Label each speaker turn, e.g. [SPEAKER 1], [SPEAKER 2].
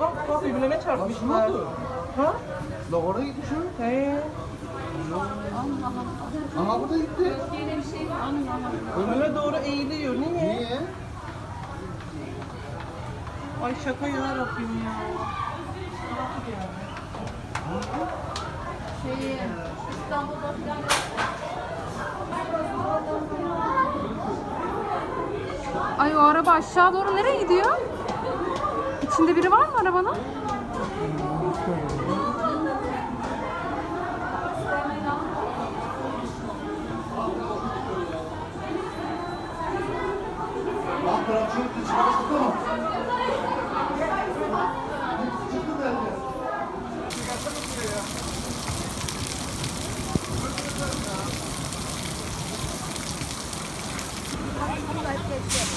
[SPEAKER 1] Bak bak birbirine çarpmışlar. Ha?
[SPEAKER 2] La orada gitti şu.
[SPEAKER 1] He.
[SPEAKER 2] Aha bu da gitti.
[SPEAKER 1] Önüne doğru eğiliyor. Niye?
[SPEAKER 2] Niye?
[SPEAKER 1] Ay şaka ya Rabbim ya.
[SPEAKER 3] Şey, İstanbul'da falan
[SPEAKER 4] Ay o araba aşağı doğru nereye gidiyor? İçinde biri var mı arabanın? Thank you.